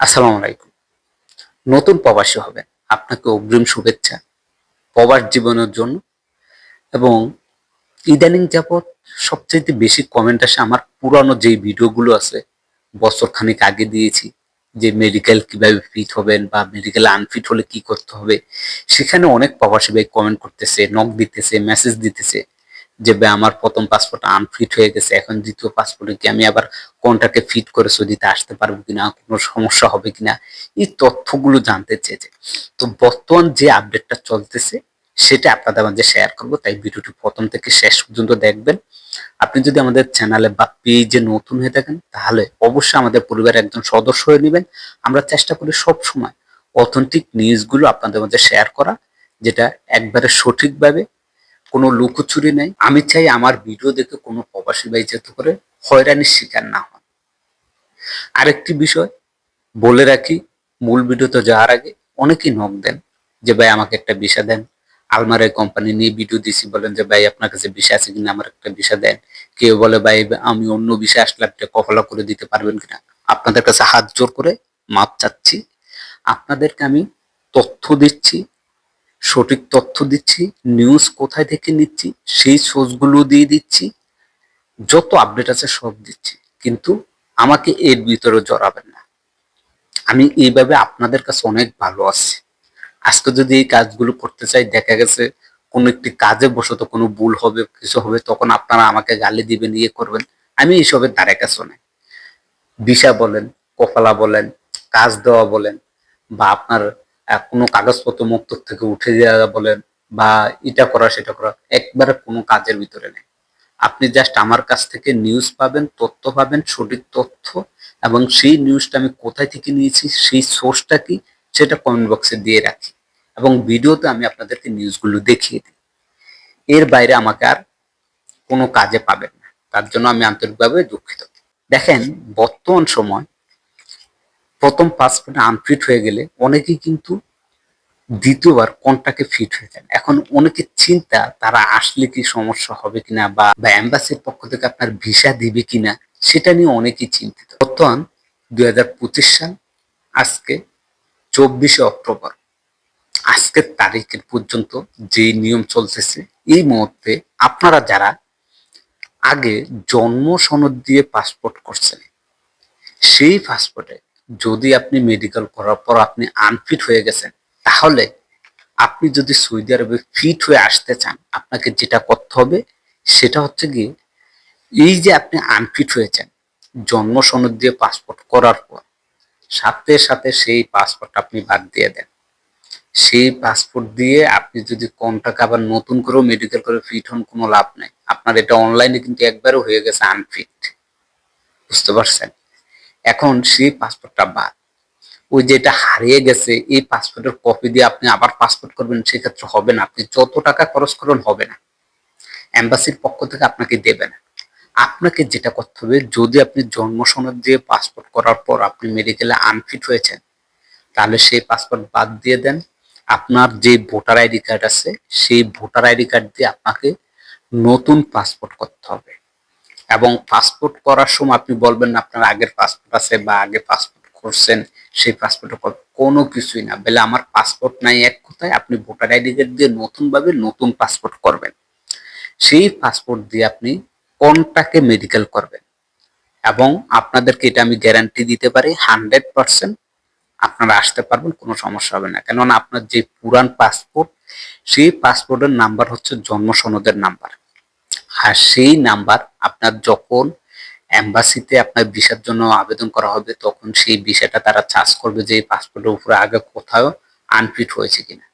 আসসালামু আলাইকুম। নতুন প্রবাসী হবেন। আপনাকে অগ্রিম শুভেচ্ছা। প্রবাস জীবনের জন্য এবং ইদানিং যাবৎ সবচেয়ে বেশি কমেন্ট আসে আমার পুরানো যেই ভিডিওগুলো আছে, বছর খানিক আগে দিয়েছি, যে মেডিকেল কীভাবে ফিট হবেন বা মেডিকেল আনফিট হলে কি করতে হবে, সেখানে অনেক প্রবাসী ভাই কমেন্ট করতেছে নক দিতেছে মেসেজ দিতেছে। যে আমার প্রথম পাসপোর্ট আনফিট হয়ে গেছে, এখন দ্বিতীয় পাসপোর্টে কি আমি আবার কোনটাকে ফিট করে সৌদিতে আসতে পারব কিনা, কোনো সমস্যা হবে কিনা? এই তথ্যগুলো জানতে চেয়েছে। তো বর্তমান যে আপডেটটা চলতেছে, সেটা আপনাদের মাঝে শেয়ার করব। তাই ভিডিওটি প্রথম থেকে শেষ পর্যন্ত দেখবেন। আপনি যদি আমাদের চ্যানেলে বা পেজে নতুন হয়ে থাকেন, তাহলে অবশ্যই আমাদের পরিবারের একজন সদস্য হয়ে নেবেন। আমরা চেষ্টা করি সব সময় অথেন্টিক নিউজগুলো আপনাদের মধ্যে শেয়ার করা, যেটা একবারে সঠিকভাবে কোনো লুকোচুরি নেই। আমি চাই আমার ভিডিও দেখে কোনো প্রবাসী ভাই যেতে করে হয়রানির শিকার না হন আরেকটি বিষয়, বলে রাখি, মূল ভিডিওতে যাওয়ার আগে অনেকেই নক দেন যে, ভাই, আমাকে একটা বিষা দেন। আলমারের কোম্পানি নিয়ে ভিডিও দিছি। বলেন যে, ভাই, আপনার কাছে বিষা আছে কিনা? আমার একটা বিষা দেন। কেউ বলে, ভাই, আমি অন্য বিষয় আসলে আপনি কফলা করে দিতে পারবেন কিনা? আপনাদের কাছে হাত জোর করে মাপ চাচ্ছি। আপনাদেরকে আমি তথ্য দিচ্ছি। সঠিক তথ্য দিচ্ছি নিউজ কোথায় থেকে নিচ্ছি, সেই সোর্সগুলো দিয়ে দিচ্ছি, যত আপডেট আছে সব দিচ্ছি। কিন্তু আমাকে এর ভিতরে জড়াবেন না। আমি এইভাবে আপনাদের কাছে অনেক ভালো আছি। আজকে যদি এই কাজগুলো করতে চাই, দেখা গেছে কোনো একটি কাজে বসত কোনো ভুল হবে, কিছু হবে, তখন আপনারা আমাকে গালি দিবেন ইয়ে করবেন। আমি এইসবের দ্বারে কাছে নেই দিশা বলেন, কপালা বলেন, কাজ দেওয়া বলেন, বা আপনার কোনো কাগজপত্র মুক্ত থেকে উঠে দেওয়া বলেন বা এটা করা, সেটা করা, একবারে কোনো কাজের ভিতরে নেই। আপনি জাস্ট আমার কাছ থেকে নিউজ পাবেন, তথ্য পাবেন, সঠিক তথ্য এবং সেই নিউজটা আমি কোথায় থেকে নিয়েছি, সেই সোর্সটা কি, সেটা কমেন্ট বক্সে দিয়ে রাখি এবং ভিডিওতে আমি আপনাদেরকে নিউজগুলো দেখিয়ে দিই। এর বাইরে আমাকে আর কোনো কাজে পাবেন না। তার জন্য আমি আন্তরিকভাবে দুঃখিত। দেখেন, বর্তমান সময় প্রথম পাসপোর্টে আনফিট হয়ে গেলে অনেকেই কিন্তু দ্বিতীয়বার কোনটাকে ফিট হয়ে যান এখন অনেকের চিন্তা, তারা আসলে কি সমস্যা হবে কিনা বা এম্বাসির পক্ষ থেকে আপনার ভিসা দিবে কিনা, সেটা নিয়ে অনেকেই চিন্তিত। বর্তমান দু হাজার পঁচিশ সাল, আজকে চব্বিশে অক্টোবর। আজকের তারিখের পর্যন্ত যে নিয়ম চলতেছে, এই মুহূর্তে আপনারা যারা আগে জন্ম সনদ দিয়ে পাসপোর্ট করছেন, সেই পাসপোর্টে যদি আপনি মেডিকেল করার পর আপনি আনফিট হয়ে গেছেন, তাহলে আপনি যদি সৌদি আরবে ফিট হয়ে আসতে চান, আপনাকে যেটা করতে হবে, সেটা হচ্ছে গিয়ে এই যে আপনি আনফিট হয়েছেন, জন্ম সনদ দিয়ে পাসপোর্ট করার পর, সাথে সাথে সেই পাসপোর্ট আপনি বাদ দিয়ে দেন। সেই পাসপোর্ট দিয়ে আপনি যদি কম টাকা আবার নতুন করেও মেডিকেল করে ফিট হন, কোনো লাভ নাই। আপনার এটা অনলাইনে কিন্তু একবারও হয়ে গেছে আনফিট বুঝতে পারছেন? এখন সেই পাসপোর্টটা বাদ। ওই যেটা হারিয়ে গেছে, এই পাসপোর্টের কপি দিয়ে আপনি আবার পাসপোর্ট করবেন, সেক্ষেত্রে হবে না। আপনি যত টাকা খরচ করুন হবে না। এম্বাসির পক্ষ থেকে আপনাকে দেবে না। আপনাকে যেটা করতে হবে, যদি আপনি জন্ম সনদ দিয়ে পাসপোর্ট করার পর আপনি মেডিকেলে আনফিট হয়েছেন, তাহলে সেই পাসপোর্ট বাদ দিয়ে দেন। আপনার যে ভোটার আইডি কার্ড আছে, সেই ভোটার আইডি কার্ড দিয়ে আপনাকে নতুন পাসপোর্ট করতে হবে। এবং পাসপোর্ট করার সময় আপনি বলবেন আপনার আগের পাসপোর্ট আছে বা আগে পাসপোর্ট করছেন সেই পাসপোর্টে কোনো কিছুই না। বলে আমার পাসপোর্ট নাই এক কোথায়, আপনি ভোটার আইডি কার্ড দিয়ে নতুনভাবে নতুন পাসপোর্ট করবেন। সেই পাসপোর্ট দিয়ে আপনি কোনটাকে মেডিকেল করবেন? এবং আপনাদেরকে এটা আমি গ্যারান্টি দিতে পারি হান্ড্রেড পার্সেন্ট আপনারা আসতে পারবেন, কোনো সমস্যা হবে না। কেননা আপনার যে পুরান পাসপোর্ট সেই পাসপোর্টের নাম্বার হচ্ছে জন্ম সনদের নাম্বার আর সেই নাম্বার আপনার যখন এম্বাসিতে আপনার ভিসার জন্য আবেদন করা হবে, তখন সেই ভিসাটা তারা চার্জ করবে যে পাসপোর্টের উপরে আগে কোথাও আনফিট হয়েছে কিনা।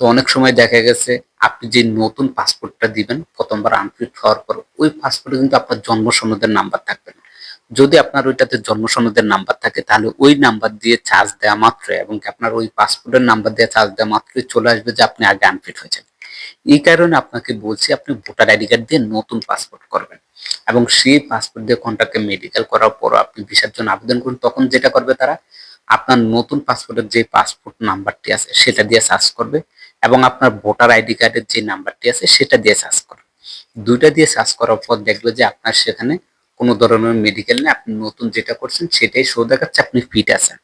তো অনেক সময় দেখা গেছে, আপনি যে নতুন পাসপোর্টটা দিবেন, প্রথমবার আনফিট হওয়ার পর ওই পাসপোর্টে কিন্তু আপনার জন্ম সনদের নাম্বার থাকবে না। যদি আপনার ওইটাতে জন্ম সনদের নাম্বার থাকে, তাহলে ওই নাম্বার দিয়ে চার্জ দেওয়া মাত্র এবং আপনার ওই পাসপোর্টের নাম্বার দিয়ে চার্জ দেওয়া মাত্রই চলে আসবে যে আপনি আগে আনফিট হয়েছেন। এই কারণে আপনাকে বলছি, আপনি ভোটার আইডি কার্ড দিয়ে নতুন পাসপোর্ট করবেন। এবং সেই পাসপোর্ট দিয়ে কোনটাকে মেডিকেল করার পর আপনি ভিসার জন্য আবেদন করুন, তখন যেটা করবে তারা, আপনার নতুন পাসপোর্টের যে পাসপোর্ট নাম্বারটি আছে, সেটা দিয়ে সার্চ করবে এবং আপনার ভোটার আইডি কার্ডের যে নাম্বারটি আছে, সেটা দিয়ে সার্চ করবে। দুইটা দিয়ে সার্চ করার পর দেখবে যে আপনার সেখানে কোনো ধরনের মেডিকেল নেই, আপনি নতুন যেটা করছেন, সেটাই শো দেখাচ্ছে, আপনি ফিট আছেন।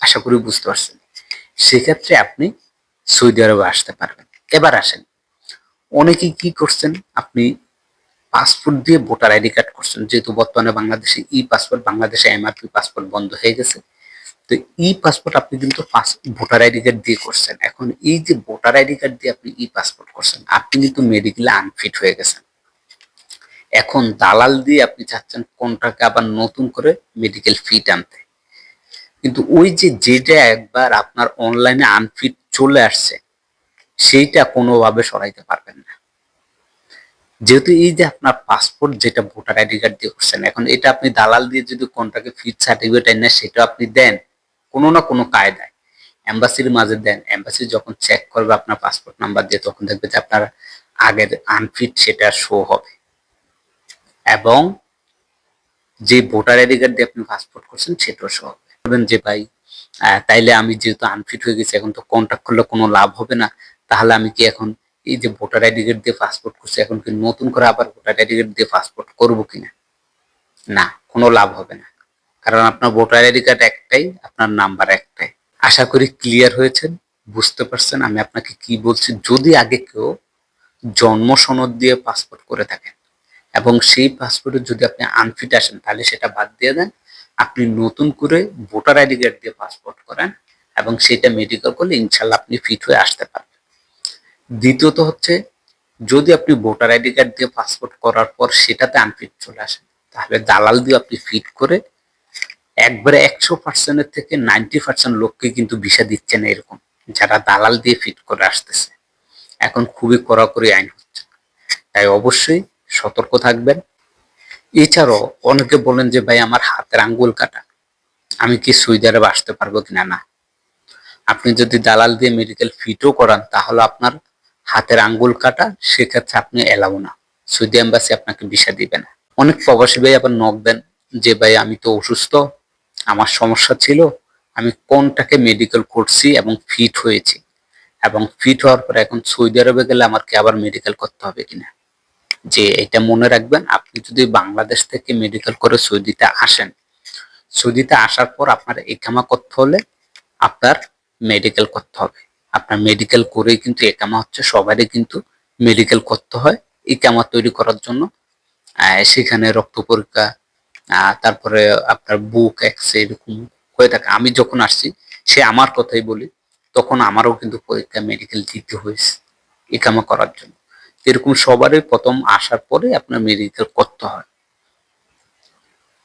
আশা করি বুঝতে পারছেন। সেক্ষেত্রে আপনি সৌদি আরবে আসতে পারবেন। এবার আসেন। অনেকেই কি করছেন? আপনি পাসপোর্ট দিয়ে ভোটার আইডি কার্ড করছেন। যেহেতু বর্তমানে বাংলাদেশে ই পাসপোর্ট, বাংলাদেশে এমআরপি পাসপোর্ট বন্ধ হয়ে গেছে। তো ই পাসপোর্ট আপনি কিন্তু ভোটার আইডি কার্ড দিয়ে করছেন। এখন এই যে ভোটার আইডি কার্ড দিয়ে আপনি ই পাসপোর্ট করছেন, আপনি কিন্তু মেডিকেলে আনফিট হয়ে গেছেন। এখন দালাল দিয়ে আপনি চাচ্ছেন কোনটাকে আবার নতুন করে মেডিকেল ফিট আনতে। কিন্তু ওই যে যেটা একবার আপনার অনলাইনে আনফিট চলে আসছে সেইটা কোনোভাবে সরাইতে পারবেন না। যেহেতু এই যে আপনার পাসপোর্ট যেটা ভোটার আইডি কার্ড দিয়ে করছেন, এখন এটা আপনি দালাল দিয়ে যদি কোনটাকে ফিট সার্টিফিকেট এনে সেটা আপনি দেন, কোনো না কোনো কায়দায়। এম্বাসির মাঝে দেন এম্বাসি যখন চেক করবে আপনার পাসপোর্ট নাম্বার দিয়ে, তখন দেখবে যে আপনার আগের আনফিট সেটা শো হবে। এবং যে ভোটার আইডি কার্ড দিয়ে আপনি পাসপোর্ট করছেন, সেটাও শো হবে। যে, ভাই তাইলে আমি যেহেতু আনফিট হয়ে গেছি, এখন তো কন্ট্যাক্ট করলে কোনো লাভ হবে না। তাহলে আমি কি এখন এই যে ভোটার আইডি কার্ড দিয়ে পাসপোর্ট করছি, এখন কি নতুন করে আবার ভোটার আইডি কার্ড দিয়ে পাসপোর্ট করব কিনা? না, কোনো লাভ হবে না। কারণ আপনার ভোটার আইডি কার্ড একটাই, আপনার নাম্বার একটাই। আশা করি ক্লিয়ার হয়েছেন, বুঝতে পারছেন আমি আপনাকে কি বলছি। যদি আগে কেউ জন্ম সনদ দিয়ে পাসপোর্ট করে থাকেন এবং সেই পাসপোর্টে যদি আপনি আনফিট আসেন, তাহলে সেটা বাদ দিয়ে দেন। আপনি নতুন করে ভোটার আইডি কার্ড দিয়ে পাসপোর্ট করেন এবং সেটা মেডিকেল করলে ইনশাল্লাহ আপনি ফিট হয়ে আসতে পারবেন। দ্বিতীয়ত হচ্ছে, যদি আপনি ভোটার আইডি কার্ড দিয়ে পাসপোর্ট করার পর সেটাতে আনফিট চলে আসেন, তাহলে দালাল দিয়ে আপনি ফিট করে একবারে একশো পার্সেন্টের থেকে নাইনটি পার্সেন্ট লোককে কিন্তু ভিসা দিচ্ছে না এরকম, যারা দালাল দিয়ে ফিট করে আসতেছে। এখন খুবই কড়াকড়ি আইন হচ্ছে। তাই অবশ্যই সতর্ক থাকবেন। এছাড়াও অনেকে বলেন যে, ভাই, আমার হাতের আঙ্গুল কাটা, আমি কি আরবে আসতে পারব কিনা? না। আপনি যদি দালাল দিয়ে মেডিকেল ফিটও করান, তাহলে আপনার হাতের আঙ্গুল কাটা, সেক্ষেত্রে আপনি এলাও না। সৌদি এম্বাসি আপনাকে ভিসা দিবে না। অনেক প্রবাসী ভাই আবার নক দেন যে, ভাই, আমি তো অসুস্থ, আমার সমস্যা ছিল, আমি কোনটাকে মেডিকেল করছি এবং ফিট হয়েছি। এবং ফিট হওয়ার পর এখন সৌদি আরবে গেলে আমার কি আবার মেডিকেল করতে হবে কিনা। যে, এটা মনে রাখবেন, আপনি যদি বাংলাদেশ থেকে মেডিকেল করে সৌদিতে আসেন, সৌদিতে আসার পর আপনার একামা করতে হলে আপনার মেডিকেল করতে হবে। আপনার মেডিকেল করেই কিন্তু একামা হচ্ছে, সবারই কিন্তু মেডিকেল করতে হয় একামা তৈরি করার জন্য। সেখানে রক্ত পরীক্ষা তারপরে আপনার বুক এক্সরে এরকম হয়ে থাকে। আমি যখন আসছি, সে আমার কথাই বলি, তখন আমারও কিন্তু পরীক্ষা মেডিকেল দিতে হয়েছে একামা করার জন্য। এরকম সবারই প্রথম আসার পরে আপনার মেডিকেল করতে হয়।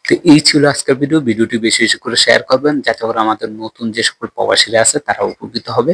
তো এই ছিল আজকের ভিডিও ভিডিওটি বেশি বেশি করে শেয়ার করবেন, যাতে করে আমাদের নতুন যে সকল প্রবাসীরা আছে, তারা উপকৃত হবে।